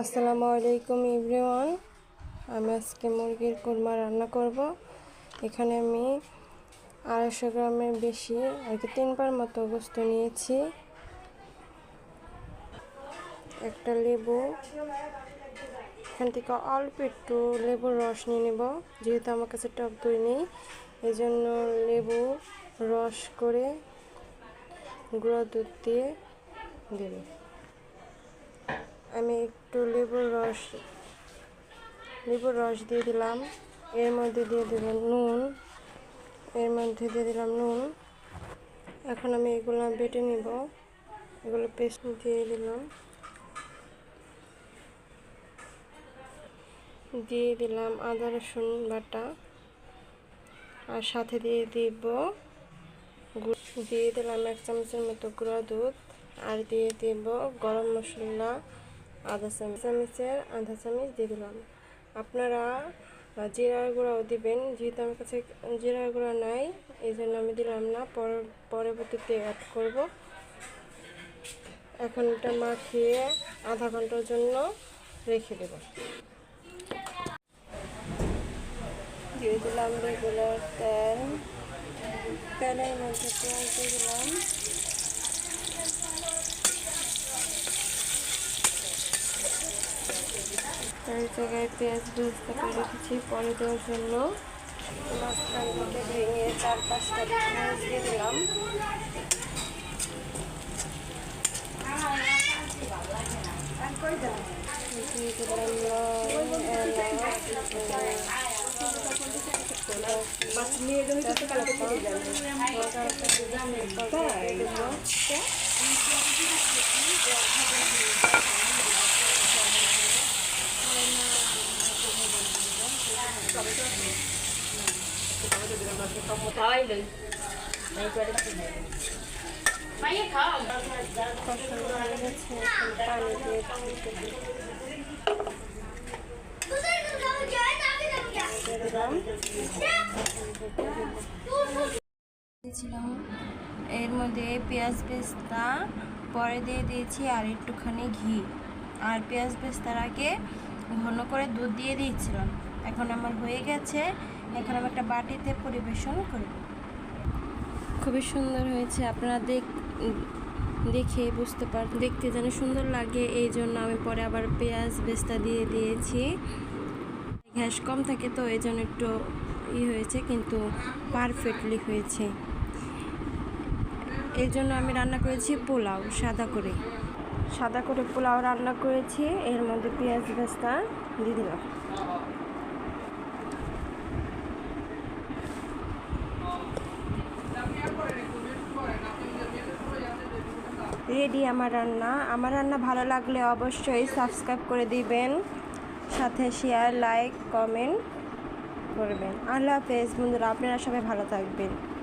আসসালামু আলাইকুম এভরিওয়ান। আমি আজকে মুরগির কোরমা রান্না করব। এখানে আমি আড়াইশো গ্রামের বেশি আর কি তিনবার মতো গোস্ত নিয়েছি। একটা লেবু। এখান থেকে অল্প একটু লেবুর রস নিয়ে নেব। যেহেতু আমার কাছে টক দই নেই এই জন্য লেবু রস করে গুঁড়ো দুধ দিয়ে দেবে। আমি একটু লেবুর রস লেবুর রস দিয়ে দিলাম। এর মধ্যে দিয়ে দেব নুন, এর মধ্যে দিয়ে দিলাম নুন। এখন আমি এগুলো বেটে নিব। এগুলো পেস্ট দিয়ে দিলাম। দিয়ে দিলাম আদা, রসুন বাটা। আর সাথে দিয়ে দিব দিয়ে দিলাম এক চামচের মতো গুঁড়া দুধ। আর দিয়ে দিব গরম মশলা। আধা চামচ চামচের আধা চামচ দিয়ে দিলাম। আপনারা জিরার গুঁড়াও দিবেন, যেহেতু আমার কাছে জিরার গুঁড়া নাই এই জন্য আমি দিলাম না। পরবর্তীতে অ্যাড করব। এখন এটা মাখিয়ে আধা ঘণ্টার জন্য রেখে দেব। দিয়ে দিলাম রেগুলার তেল। তেলের মধ্যে পেঁয়াজ দিলাম। এই জায়গায় পেঁয়াজ বেস্তা করে রেখেছি পরে দেওয়ার জন্য। মাঝখান থেকে ভেঙে চার পাঁচটা পেঁয়াজ দিয়ে দিলাম পছন্দ হয়ে গেছে এখন পানি দিয়ে দিলাম দিয়েছিলাম এর মধ্যে পেঁয়াজ পেস্তা পরে দিয়ে দিয়েছি আর একটুখানি ঘি। আর পেঁয়াজ পেস্তার আগে ঘন করে দুধ দিয়ে দিয়েছিলাম। এখন আমার হয়ে গেছে। এখন আমি একটা বাটিতে পরিবেশন করি খুবই সুন্দর হয়েছে। আপনারা দেখ দেখে বুঝতে পার দেখতে যেন সুন্দর লাগে। এই জন্য আমি পরে আবার পেঁয়াজ বেস্তা দিয়ে দিয়েছি। গ্যাস কম থাকে তো, এই জন্য একটু ই হয়েছে, কিন্তু পারফেক্টলি হয়েছে। এই জন্য আমি রান্না করেছি পোলাও, সাদা করে। সাদা করে পোলাও রান্না করেছি। এর মধ্যে পেঁয়াজ বেস্তা দিয়ে দিলাম। রেডি আমার রান্না। আমার রান্না ভালো লাগলে অবশ্যই সাবস্ক্রাইব করে দিবেন। সাথে শেয়ার লাইক কমেন্ট করবেন। আল্লাহ হাফেজ। বন্ধুরা, আপনারা সবাই ভালো থাকবেন।